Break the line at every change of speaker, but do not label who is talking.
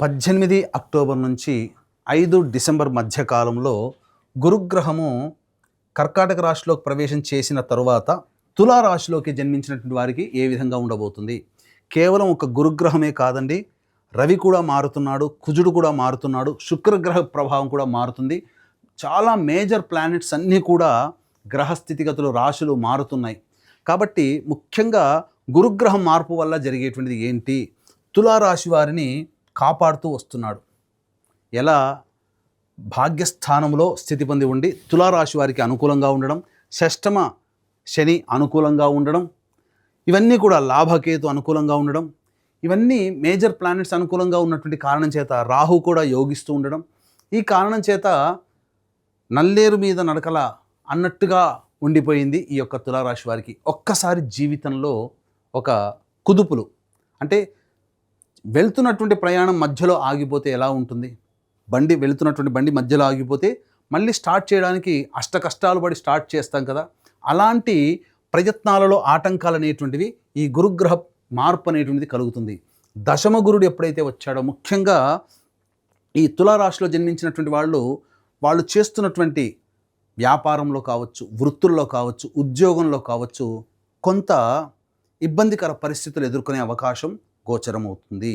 పద్దెనిమిది అక్టోబర్ నుంచి ఐదు డిసెంబర్ మధ్య కాలంలో గురుగ్రహము కర్కాటక రాశిలోకి ప్రవేశం చేసిన తరువాత తులారాశిలోకి జన్మించినటువంటి వారికి ఏ విధంగా ఉండబోతుంది? కేవలం ఒక గురుగ్రహమే కాదండి. రవి కూడా మారుతున్నాడు కుజుడు కూడా మారుతున్నాడు శుక్రగ్రహ ప్రభావం కూడా మారుతుంది. చాలా మేజర్ ప్లానెట్స్ అన్నీ కూడా గ్రహ స్థితిగతులు రాశులు మారుతున్నాయి. కాబట్టి ముఖ్యంగా గురుగ్రహం మార్పు వల్ల జరిగేటువంటిది ఏంటి? తులారాశి వారిని కాపాడుతూ వస్తున్నాడు. ఎలా? భాగ్యస్థానంలో స్థితి పొంది ఉండి తులారాశి వారికి అనుకూలంగా ఉండడం షష్టమ శని అనుకూలంగా ఉండడం ఇవన్నీ కూడా లాభకేతు అనుకూలంగా ఉండడం ఇవన్నీ మేజర్ ప్లానెట్స్ అనుకూలంగా ఉన్నటువంటి కారణం చేత రాహు కూడా యోగిస్తూ ఉండడం ఈ కారణం చేత నల్లేరు మీద నడకల అన్నట్టుగా ఉండిపోయింది ఈ యొక్క తులారాశి వారికి. ఒక్కసారి జీవితంలో ఒక కుదుపులు. అంటే వెళ్తున్నటువంటి ప్రయాణం మధ్యలో ఆగిపోతే ఎలా ఉంటుంది? బండి వెళ్తున్నటువంటి బండి మధ్యలో ఆగిపోతే మళ్ళీ స్టార్ట్ చేయడానికి అష్ట కష్టాలు పడి స్టార్ట్ చేస్తాం కదా? అలాంటి ప్రయత్నాలలో ఆటంకాలు అనేటువంటివి ఈ గురుగ్రహ మార్పు అనేటువంటిది కలుగుతుంది. దశమ గురుడు ఎప్పుడైతే వచ్చాడో ముఖ్యంగా ఈ తులారాశిలో జన్మించినటువంటి వాళ్ళు వాళ్ళు చేస్తున్నటువంటి వ్యాపారంలో కావచ్చు వృత్తుల్లో కావచ్చు ఉద్యోగంలో కావచ్చు కొంత ఇబ్బందికర పరిస్థితులు ఎదుర్కొనే అవకాశం గోచరమవుతుంది.